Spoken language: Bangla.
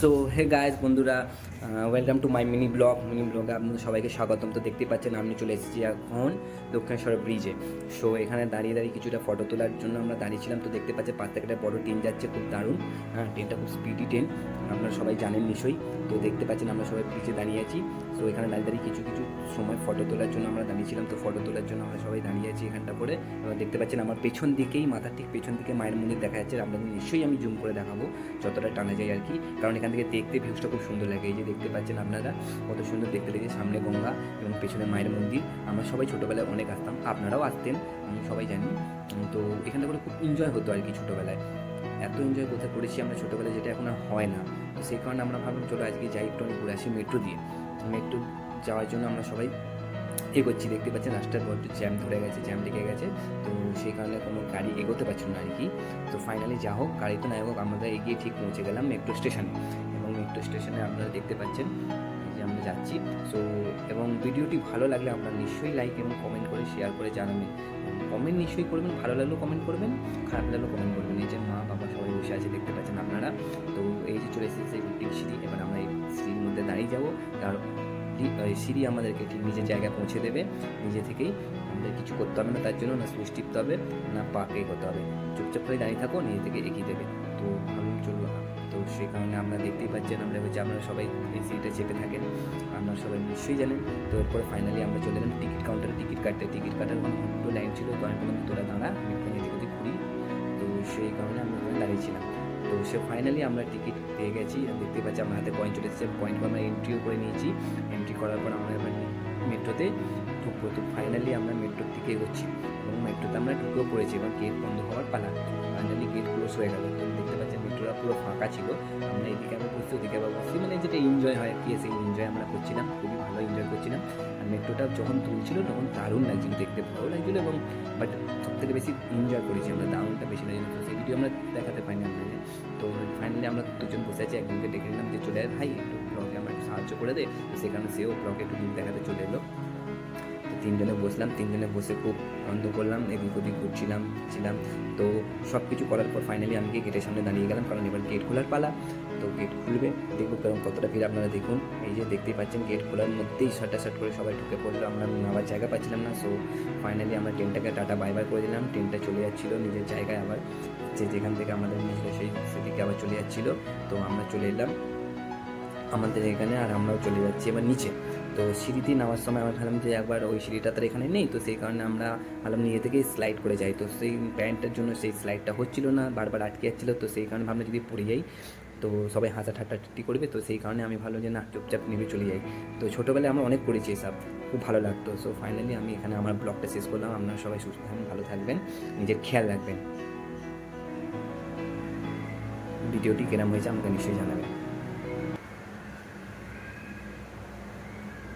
সো হে গাইজ বন্ধুরা welcome to my mini vlog mini ব্লগে আপনাদের সবাইকে স্বাগতম। তো দেখতেই পাচ্ছেন, আমি চলে এসেছি এখন দক্ষিণেশ্বর ব্রিজে সো এখানে দাঁড়িয়ে দাঁড়িয়ে কিছুটা ফটো তোলার জন্য আমরা দাঁড়িয়েছিলাম। তো দেখতে পাচ্ছি থেকে একটা বড় ট্রেন যাচ্ছে, খুব দারুণ। হ্যাঁ ট্রেনটা খুব স্পিডি ট্রেন আপনারা সবাই জানেন নিশ্চয়ই। তো দেখতে পাচ্ছেন, আমরা সবাই ব্রিজে দাঁড়িয়ে আছি। তো এখানে দাঁড়িয়ে দাঁড়িয়ে কিছু কিছু সময় ফটো তোলার জন্য আমরা দাঁড়িয়েছিলাম। তো ফটো তোলার জন্য আমরা সবাই দাঁড়িয়ে আছি এখানটা করে দেখতে পাচ্ছেন, আমার পেছন দিকেই, মাথার ঠিক পেছন দিকে মায়ের মন্দির দেখা যাচ্ছে। আপনাদের নিশ্চয়ই আমি জুম করে দেখাবো, যতটা টানা যায় আর কি। কারণ এখান থেকে দেখতে ভিউসটা খুব সুন্দর লাগে। এই যে দেখতে পাচ্ছেন আপনারা, কত সুন্দর দেখতে লেগে সামনে গঙ্গা এবং পেছনে মায়ের মন্দির। আমরা সবাই ছোটোবেলায় অনেক আসতাম, আপনারাও আসতেন আমি সবাই জানি। তো এখানে করে খুব এনজয় হতো আর কি ছোটোবেলায়। এত এনজয় করতে করেছি আমরা ছোটোবেলায় যেটা এখন হয় না। তো সেই কারণে আমরা ভাবলাম, চলো আজকে যাই একটু ঘুরে আসি মেট্রো দিয়ে। মেট্রো যাওয়ার জন্য আমরা সবাই এগোচ্ছি দেখতে পাচ্ছেন রাস্তার বড্ড জ্যাম ধরে গেছে জ্যাম লেগে গেছে। তো সেই কারণে কোনো গাড়ি এগোতে পারছিল না আর কি তো ফাইনালি যা হোক, গাড়ি তো না হোক আমরা এগিয়ে ঠিক পৌঁছে গেলাম মেট্রো স্টেশনে এবং মেট্রো স্টেশনে আপনারা দেখতে পাচ্ছেন যে আমরা যাচ্ছি। সো এবং ভিডিওটি ভালো লাগলে আপনারা নিশ্চয়ই লাইক এবং কমেন্ট করে শেয়ার করে জানাবেন। কমেন্ট নিশ্চয়ই করবেন, ভালো লাগলেও কমেন্ট করবেন, খারাপ লাগলেও কমেন্ট করবেন। এই যে মা, বাবা সবাই বসে আছে, দেখতে পাচ্ছেন আপনারা। তো এই যে চলে এসেছে সিঁড়ি, এবার আমরা এই সিঁড়ির মধ্যে দাঁড়িয়ে যাব। এই সিঁড়ি আমাদেরকে ঠিক নিজের জায়গায় পৌঁছে দেবে। নিজে থেকেই আমাদের কিছু করতে হবে না, তার জন্য না সুইচ টিপতে হবে, না পাকে করতে হবে। চুপচাপ করে দাঁড়িয়ে থাকো, নিজে থেকে এগিয়ে দেবে। তো ভালো চলবো না। তো সেই কারণে আমরা দেখতেই পাচ্ছেন, আমরা হচ্ছে আপনারা সবাই এই সিঁড়িটা চেপে থাকেন আপনারা সবাই নিশ্চয়ই জানেন। তো এরপরে ফাইনালি আমরা চলে গেলাম টিকিট কাউন্টারে টিকিট কাটতে। টিকিট কাটার কোনো দুটো লাইন ছিল, তো আমি বললাম তোরা দাঁড়া, আমি ঘুরি। তো সেই কারণে আমরা দাঁড়িয়েছিলাম তো সে ফাইনালি আমরা টিকিট পেয়ে গেছি। দেখতে পাচ্ছি আমার হাতে কয়েন চলে এসেছে। কয়েন আমরা এন্ট্রিও করে নিয়েছি। এন্ট্রি করার পর আমরা এবার মেট্রোতে ঢুকবো। তো ফাইনালি আমরা মেট্রোর দিকে এগোচ্ছি। এবং মেট্রোতে আমরা ঢুকেও পড়েছি। এবং গেট বন্ধ হওয়ার পালা। ফাইনালি গেট ক্লোজ হয়ে গেল। তো দেখতে পাচ্ছি মেট্রোটা পুরো ফাঁকা ছিল। আমরা এদিকে আবার বসছি, ওদিকে আবার বসছি। মানে যেটা এনজয় হয় কি, সেই এনজয় আমরা করছিলাম। খুবই ভালো এনজয় করছিলাম। আর মেট্রোটা যখন তুলছিল, তখন দারুণ লাগছিল দেখতে। ভালো লাগছিল এবং বাট সব থেকে বেশি এনজয় করেছি আমরা। দারুণটা বেশি লাগছিল। ভিডিও আমরা দেখাতে পাইনি আপনাকে তো ফাইনালি আমরা দুজন বসে আছি, একজনকে ডেকে নিলাম যে চলে আয়। ভাই, একটু ব্লগে আমার সাহায্য করে দে। তো সেখানে সেও ব্লগে একটু দেখাতে চলে এলো। তিনজনে বসলাম, তিনজনে বসে খুব আনন্দ করলাম, এদিক ওদিক ঘুরছিলাম, ছিলাম। তো সব কিছু করার পর ফাইনালি আমি গেটের সামনে দাঁড়িয়ে গেলাম, কারণ এবার গেট খোলার পালা। তো গেট খুলবে দেখব কারণ কতটা ভিড়, আপনারা দেখুন। এই যে দেখতেই পাচ্ছেন গেট খোলার মধ্যেই শাটা শাট করে সবাই ঢুকে পড়ল, আমরা আবার জায়গা পাচ্ছিলাম না। সো ফাইনালি আমরা ট্রেনটাকে টাটা বাই বাই করে দিলাম। ট্রেনটা চলে যাচ্ছিল নিজের জায়গায় আবার, যে যেখান থেকে আমাদের নিয়েছিল সেই, সেদিকে আবার চলে যাচ্ছিল। তো আমরা চলে এলাম। আমাদের এখানে আর আমরাও চলে যাচ্ছি এবার নিচে। তো সিঁড়িতে নামার সময় আমরা ভাবলাম যে একবার ওই সিঁড়িটা তার এখানে নেই, তো সেই কারণে আমরা ভাবলাম নিজে থেকেই স্লাইড করে যাই। তো সেই প্যান্টটার জন্য সেই স্লাইডটা হচ্ছিল না, বারবার আটকে যাচ্ছিল, তো সেই কারণে ভাবলাম যদি পড়ে যাই, তো সবাই হাসা ঠাট্টাটি করবে, তো সেই কারণে আমি ভাবলাম যে না, চুপচাপ নেমে চলে যাই। তো ছোটোবেলায় আমার অনেক করেছি এসব, খুব ভালো লাগতো। সো ফাইনালি আমি এখানে আমার ব্লগটা শেষ করলাম। আপনারা সবাই সুস্থ থাকবেন, ভালো থাকবেন, নিজের খেয়াল রাখবেন। ভিডিওটি কেরাম হয়েছে আমাকে নিশ্চয়ই জানাবেন।